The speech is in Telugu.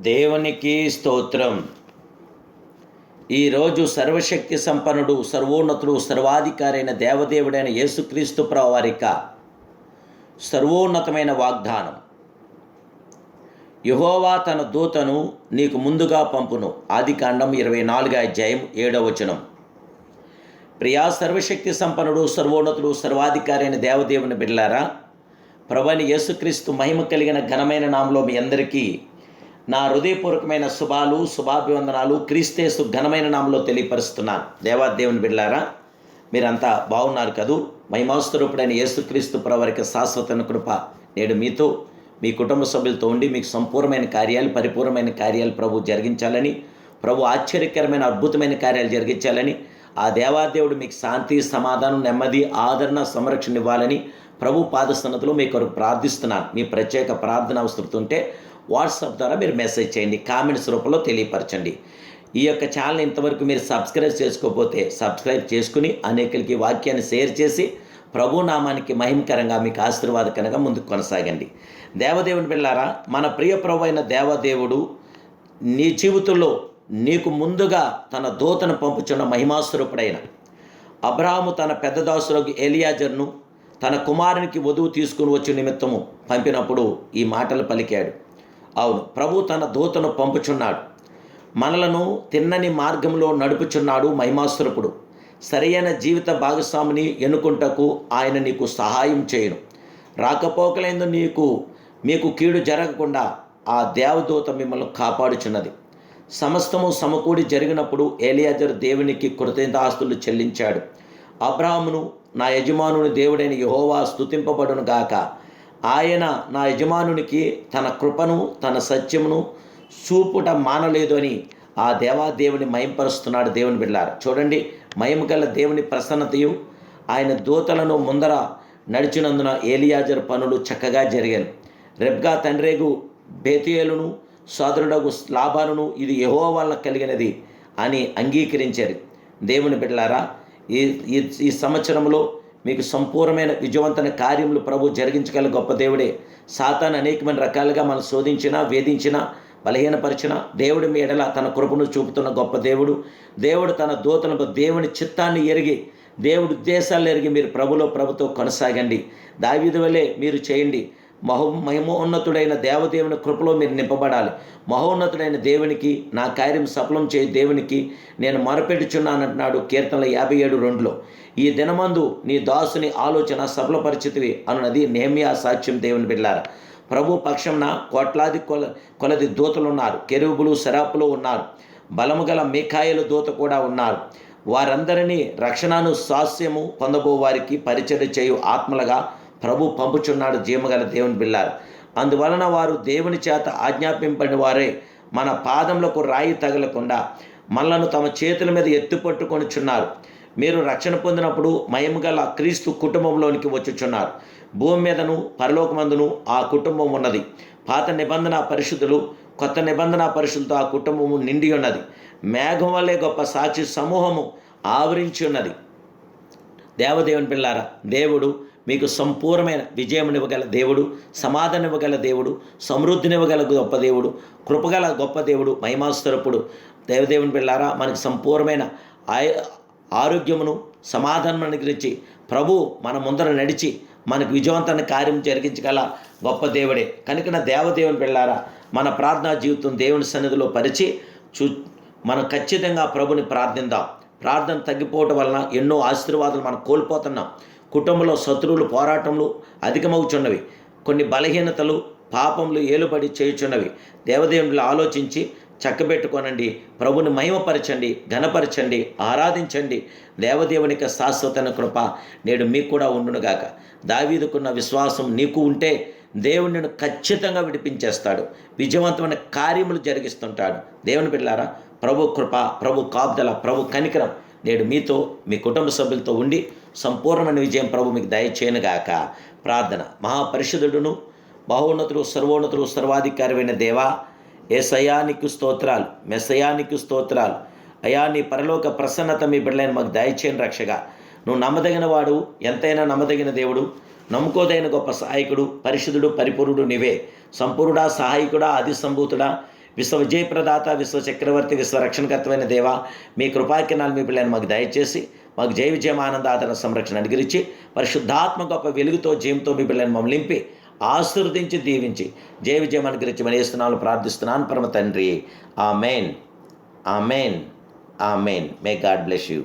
దేవునికి స్తోత్రం. ఈరోజు సర్వశక్తి సంపన్నుడు సర్వోన్నతుడు సర్వాధికారైన దేవదేవుడైన యేసుక్రీస్తు ప్రవారిక సర్వోన్నతమైన వాగ్దానం. యహోవా తన దూతను నీకు ముందుగా పంపును. ఆది కాండం ఇరవై నాలుగు అధ్యాయం ఏడవ వచనం. ప్రియా సర్వశక్తి సంపన్నుడు సర్వోన్నతుడు సర్వాధికారైన దేవదేవుని బిడ్లారా ప్రభని యేసుక్రీస్తు మహిమ కలిగిన ఘనమైన నామలో మీ అందరికీ నా హృదయపూర్వకమైన శుభాలు శుభాభివందనాలు క్రీస్తేసు ఘనమైన నామలో తెలియపరుస్తున్నాను. దేవాదేవుని బిడ్లారా మీరంతా బాగున్నారు కదూ? మహిమాస్తురూపుడైన యేసుక్రీస్తు ప్రవరికి శాశ్వతన కృప నేడు మీతో మీ కుటుంబ సభ్యులతో ఉండి మీకు సంపూర్ణమైన కార్యాలు పరిపూర్ణమైన కార్యాలు ప్రభు జరిగించాలని ప్రభు ఆశ్చర్యకరమైన అద్భుతమైన కార్యాలు జరిగించాలని ఆ దేవాదేవుడు మీకు శాంతి సమాధానం నెమ్మది ఆదరణ సంరక్షణ ఇవ్వాలని ప్రభు పాదస్థనతలో మీ కొరకు ప్రార్థిస్తున్నాను. మీ ప్రత్యేక ప్రార్థన అవసరం ఉంటే వాట్సాప్ ద్వారా మీరు మెసేజ్ చేయండి కామెంట్స్ రూపంలో తెలియపరచండి. ఈ యొక్క ఛానల్ ఇంతవరకు మీరు సబ్స్క్రైబ్ చేసుకోకపోతే సబ్స్క్రైబ్ చేసుకుని అనేకులకి వాక్యాన్ని షేర్ చేసి ప్రభు నామానికి మహిమకరంగా మీకు ఆశీర్వాదకరంగా ముందుకు కొనసాగండి. దేవదేవుని పిల్లారా మన ప్రియ ప్రభు అయిన దేవదేవుడు నీ జీవితంలో నీకు ముందుగా తన దూతను పంపుచున్న మహిమాస్వరూపుడైన అబ్రాహము తన పెద్ద దాసులకు ఎలియాజర్ను తన కుమారునికి వధువు తీసుకుని వచ్చే నిమిత్తము పంపినప్పుడు ఈ మాటలు పలికాడు. అవును ప్రభు తన దూతను పంపుచున్నాడు. మనలను తిన్నని మార్గంలో నడుపుచున్నాడు మహిమాస్త్రపుడు సరైన జీవిత భాగస్వామిని ఎన్నుకుంటకు ఆయన నీకు సహాయం చేయను. రాకపోకలేందు నీకు మీకు కీడు జరగకుండా ఆ దేవదూత మిమ్మల్ని కాపాడుచున్నది. సమస్తము సమకూడి జరిగినప్పుడు ఏలియాజర్ దేవునికి కృతజ్ఞతాస్తులు చెల్లించాడు. అబ్రాహ్మును నా యజమానుని దేవుడైన యహోవా స్థుతింపబడును గాక ఆయన నా యజమానునికి తన కృపను తన సత్యమును చూపుట మానలేదు అని ఆ దేవాదేవుని మయంపరుస్తున్నాడు దేవుని బిడ్డారు చూడండి మయము గల దేవుని ప్రసన్నతయు ఆయన దూతలను ముందర నడిచినందున ఏలియాజర్ పనులు చక్కగా జరిగాను రెబ్గా తండ్రేగు బేతియేలును సోదరుడగు లాభాలను ఇది యహో వల్ల కలిగినది అని అంగీకరించారు. దేవుని బిడ్డలారా ఈ ఈ సంవత్సరంలో మీకు సంపూర్ణమైన విజయవంతమైన కార్యములు ప్రభు జరిగించగల గొప్ప దేవుడే. సాతాన్ అనేకమైన రకాలుగా మనం శోధించినా వేధించినా బలహీనపరిచిన దేవుడి మీ ఎడల తన కృపను చూపుతున్న గొప్ప దేవుడు. దేవుడు తన దూతను దేవుని చిత్తాన్ని ఎరిగి దేవుడి ఉద్దేశాలు ఎరిగి మీరు ప్రభులో ప్రభుతో కొనసాగండి. దావిధి వలె మీరు చేయండి. మహో మహిమోన్నతుడైన దేవదేవుని కృపలో మీరు నింపబడాలి. మహోన్నతుడైన దేవునికి నా కార్యం సఫలం చేయ దేవునికి నేను మొరపెట్టుచున్నానంటున్నాడు కీర్తనల యాభై ఏడు రెండులో. ఈ దినమందు నీ దాసుని ఆలోచన సఫలపరిచితివి అన్నది నేమియా సాక్ష్యం దేవుని బిడ్డారా. ప్రభు పక్షంన కోట్లాది కొల కొలది దూతలు ఉన్నారు కెరువులు శరాపులు ఉన్నారు. బలము గల మేకాయల దూత కూడా ఉన్నారు. వారందరినీ రక్షణను సాస్యము పొందబో వారికి పరిచయం చేయు ఆత్మలుగా ప్రభు పంపుచున్నాడు జీమగల దేవుని బిల్లారు అందువలన వారు దేవుని చేత ఆజ్ఞాపింపని వారే మన పాదములకు రాయి తగలకుండా మనలను తమ చేతుల మీద ఎత్తుపట్టుకొనిచున్నారు మీరు రక్షణ పొందినప్పుడు మయముగల క్రీస్తు కుటుంబంలోనికి వచ్చుచున్నారు. భూమి మీదను పరలోకమందును ఆ కుటుంబం ఉన్నది. పాత నిబంధన పరిశుద్ధులు కొత్త నిబంధన పరిశుద్ధులతో ఆ కుటుంబము నిండి ఉన్నది. మేఘం వల్లే గొప్ప సాక్షి సమూహము ఆవరించి ఉన్నది. దేవదేవుని పిల్లారా దేవుడు మీకు సంపూర్ణమైన విజయమునివ్వగల దేవుడు సమాధానమివ్వగల దేవుడు సమృద్ధినివ్వగల గొప్ప దేవుడు కృపగల గొప్ప దేవుడు మహిమాస్తరపుడు దేవదేవుని పిల్లారా మనకి సంపూర్ణమైన ఆయు ఆరోగ్యమును సమాధానం అనుగ్రహించి ప్రభు మన ముందర నడిచి మనకు విజయవంతమైన కార్యం జరిగించగల గొప్ప దేవుడే. కనుక నా దేవదేవుని పిల్లారా మన ప్రార్థనా జీవితం దేవుని సన్నిధిలో పరిచి చూ మనం ఖచ్చితంగా ప్రభుని ప్రార్థిద్దాం ప్రార్థన తగ్గిపోవటం వలన ఎన్నో ఆశీర్వాదాలు మనం కోల్పోతున్నాం. కుటుంబంలో శత్రువులు పోరాటములు అధికమవుచున్నవి. కొన్ని బలహీనతలు పాపములు ఏలుబడి చేయుచున్నవి. దేవదేవుని ఆలోచించి చక్కబెట్టుకోనండి. ప్రభుని మహిమపరచండి ఘనపరచండి ఆరాధించండి. దేవదేవునికి శాశ్వతన కృప నేడు మీకు కూడా ఉండునుగాక. దావీదుకున్న విశ్వాసం నీకు ఉంటే దేవుని ఖచ్చితంగా విడిపించేస్తాడు. విజయవంతమైన కార్యములు జరిగిస్తుంటాడు. దేవుని బిడ్డారా ప్రభు కృప ప్రభు కాపుదల ప్రభు కనికరం నేడు మీతో మీ కుటుంబ సభ్యులతో ఉండి సంపూర్ణమైన విజయం ప్రభు మీకు దయచేయనుగాక. ప్రార్థన. మహాపరిషుదుడును బహోన్నతుడు సర్వోన్నతుడు సర్వాధికారమైన దేవా ఏసయానికి స్తోత్రాలు మెసయానికి స్తోత్రాలు. అయా నీ పరలోక ప్రసన్నత మీ బిడ్డలైన మాకు దయచేయని రక్షగా. నువ్వు నమ్మదగిన వాడు ఎంతైనా నమ్మదగిన దేవుడు నమ్ముకోదైన గొప్ప సహాయకుడు పరిశుద్ధుడు పరిపూర్ణుడు నీవే. సంపూర్ణుడా సహాయకుడా ఆది సంభూతుడా విశ్వ విజయప్రదాత విశ్వ చక్రవర్తి విశ్వ రక్షణకర్తమైన దేవా మీ కృపాకిరణాలు మీ పిల్లలను మాకు దయచేసి మాకు జయ విజయం ఆనంద ఆదరణ సంరక్షణ అనుగ్రహించి పరిశుద్ధాత్మ గొప్ప వెలుగుతో జయంతో మీ పిల్లలను మమ్మల్ని నింపి ఆశీర్వదించి దీవించి జయ విజయం అనుగ్రహించి మనేస్తున్నాను ప్రార్థిస్తున్నాను. పరమ తండ్రి ఆ amen amen amen may God bless you